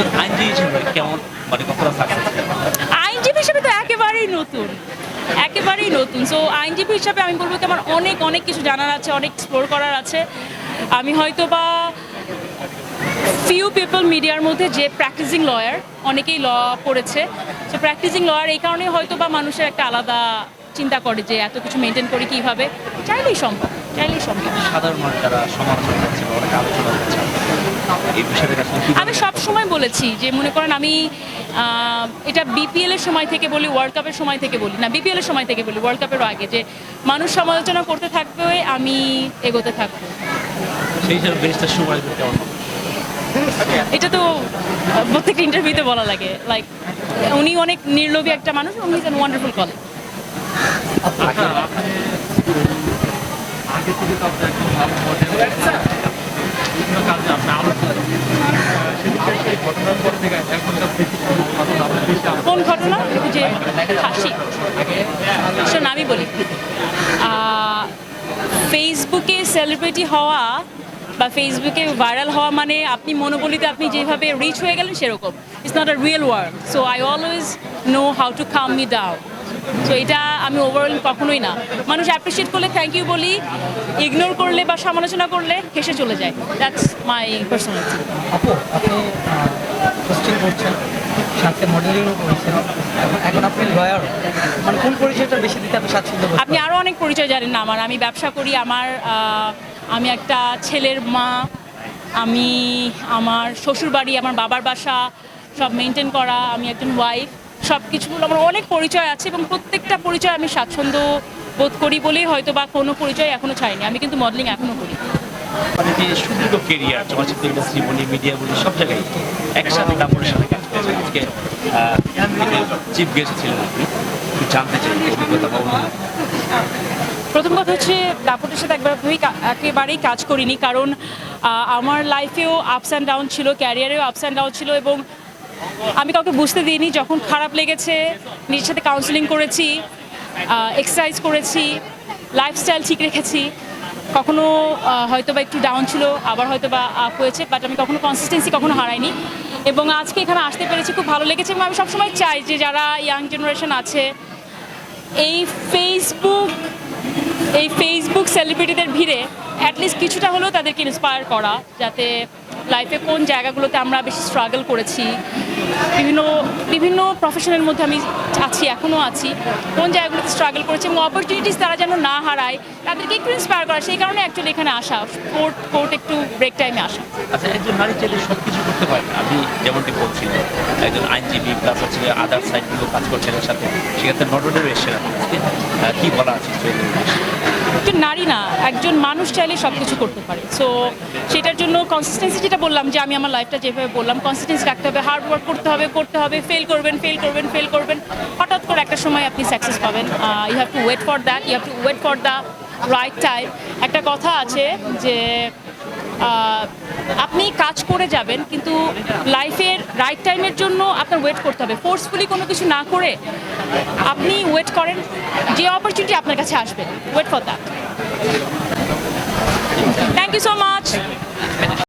একজন আইনজীবী হিসেবে কেমন মানে কতটা সাকসেস আইনজীবী হিসেবে তো একেবারেই নতুন একেবারেই নতুন। সো আইনজীবী হিসাবে আমি বলব কি আমার অনেক অনেক কিছু জানার আছে অনেক এক্সপ্লোর করার আছে। আমি হয়তো বা ফিউ পিপল মিডিয়ার মধ্যে যে প্র্যাকটিসিং লয়ার অনেকেই ল পড়েছে। সো প্র্যাকটিসিং লয়ার এই কারণে হয়তো বা মানুষের একটা আলাদা চিন্তা করে যে এত কিছু মেনটেন করি কীভাবে। চাইলেই সম্ভব চাইলেই সম্ভব। সাধারণ যারা সমালোচনা অনেক আলোচনা আমি সব সময় বলেছি যে মনে করেন আমি এটা বিপিএল এর সময় থেকে বলি ওয়ার্ল্ড কাপের সময় থেকে বলি। না বিপিএল এর সময় থেকে বলি ওয়ার্ল্ড কাপের আগে যে মানুষ সমালোচনা করতে থাকবে আমি এগোতে থাকব? এটা তো প্রত্যেকটা ইন্টারভিউতে বলা লাগে। লাইক উনি অনেক নির্লোভী একটা মানুষ উনি ইজ ওয়ান্ডারফুল কলেজ আগে থেকে তো আপনি একদম ভালো মডেল বিভিন্ন কাজে আপনি আলোচনা সেদিকে সেই ঘটনার পর থেকে এখনকার থেকে কোনো ঘটনা? যে হাসি। শোন, আমি বলি। ফেসবুকে সেলিব্রিটি হওয়া বা ফেসবুকে ভাইরাল হওয়া মানে আপনি মনোবলিতে আপনি যেভাবে রিচ হয়ে গেলেন সেরকম। It's not a real work so I always know how to calm me down so এটা আমি ওভারঅল কখনোই না। মানুষ অ্যাপ্রিসিয়েট করলে থ্যাংক ইউ বলি ইগনোর করলে বা সমালোচনা করলে হেসে চলে যায়। দ্যাটস মাই পার্সোনালিটি আপু আপনি করছেন সাথে মডেলিংও করেছেন। এখন আপনি লয়ার মানে কোন পরিচয়টা বেশি দিতে আপনি স্বাচ্ছন্দ্য আপনি আরও অনেক পরিচয় জানেন না আমার। আমি ব্যবসা করি আমার আমি একটা ছেলের মা আমি আমার শ্বশুর বাড়ি আমার বাবার বাসা সব মেনটেন করা আমি একজন ওয়াইফ সব কিছুগুলো আমার অনেক পরিচয় আছে এবং প্রত্যেকটা পরিচয় আমি স্বাচ্ছন্দ্য বোধ করি বলেই হয়তো বা কোনো পরিচয় এখনও চাইনি আমি কিন্তু মডেলিং এখনও করি। মানে যে সুদীর্ঘ কেরিয়ার চলচ্চিত্র ইন্ডাস্ট্রি বলি মিডিয়া বলি সব জায়গায় একসাথে দাপড়ের সাথে কাজ করেছেন আজকে চিফ গেস্ট ছিলেন আপনি। জানতে চাই অভিজ্ঞতা বা প্রথম কথা হচ্ছে দাপটের সাথে একবারই একেবারেই কাজ করিনি। কারণ আমার লাইফেও আপস অ্যান্ড ডাউন ছিল ক্যারিয়ারেও আপস অ্যান্ড ডাউন ছিল এবং আমি কাউকে বুঝতে দিইনি, যখন খারাপ লেগেছে, নিজের সাথে কাউন্সিলিং করেছি এক্সারসাইজ করেছি লাইফস্টাইল ঠিক রেখেছি, কখনো হয়তো বা একটু ডাউন ছিল, আবার হয়তো বা আপ হয়েছে বাট আমি কখনো কনসিস্টেন্সি কখনো হারাইনি। এবং আজকে এখানে আসতে পেরেছি, খুব ভালো লেগেছে, এবং আমি সবসময় চাই যে যারা ইয়াং জেনারেশন আছে, এই ফেসবুক এই ফেসবুক সেলিব্রিটিদের ভিড়ে অ্যাটলিস্ট কিছুটা হলেও তাদেরকে ইন্সপায়ার করা, যাতে লাইফে কোন জায়গাগুলোতে আমরা বেশি স্ট্রাগল করেছি, বিভিন্ন বিভিন্ন প্রফেশনের মধ্যে আমি আছি এখনও আছি। কোন জায়গাগুলোতে স্ট্রাগল করেছি এবং অপরচুনিটিস তারা যেন না হারায়, তাদেরকে একটু ইন্সপায়ার করা, সেই কারণে অ্যাকচুয়ালি এখানে আসা। কোর্ট কোর্ট একটু ব্রেক টাইমে আসা। আচ্ছা একজন নারী চাইলে সব কিছু করতে পারে আপনি যেমনটি বলছিলেন, একজন আইনজীবী প্লাস হচ্ছে আদার সাইডগুলো কাজ করছেন, এর সাথে সেক্ষেত্রে নটরেও এসেছেন কি বলা আছে? একজন নারী না, একজন মানুষ চাইলে সব কিছু করতে পারে। সো সেটার জন্য কনসিস্টেন্সি যেটা বললাম যে আমি আমার লাইফটা যেভাবে বললাম কনসিস্টেন্সি রাখতে হবে হার্ড ওয়ার্ক করতে হবে করতে হবে ফেল করবেন ফেল করবেন ফেল করবেন। হঠাৎ করে একটা সময় আপনি সাকসেস পাবেন। You have to wait for that you have to wait for the right time একটা কথা আছে যে আপনি কাজ করে যাবেন, কিন্তু লাইফের রাইট টাইমের জন্য আপনার ওয়েট করতে হবে। ফোর্সফুলি কোনো কিছু না করে আপনি ওয়েট করেন, যে অপরচুনিটি আপনার কাছে আসবে। Wait for that thank you so much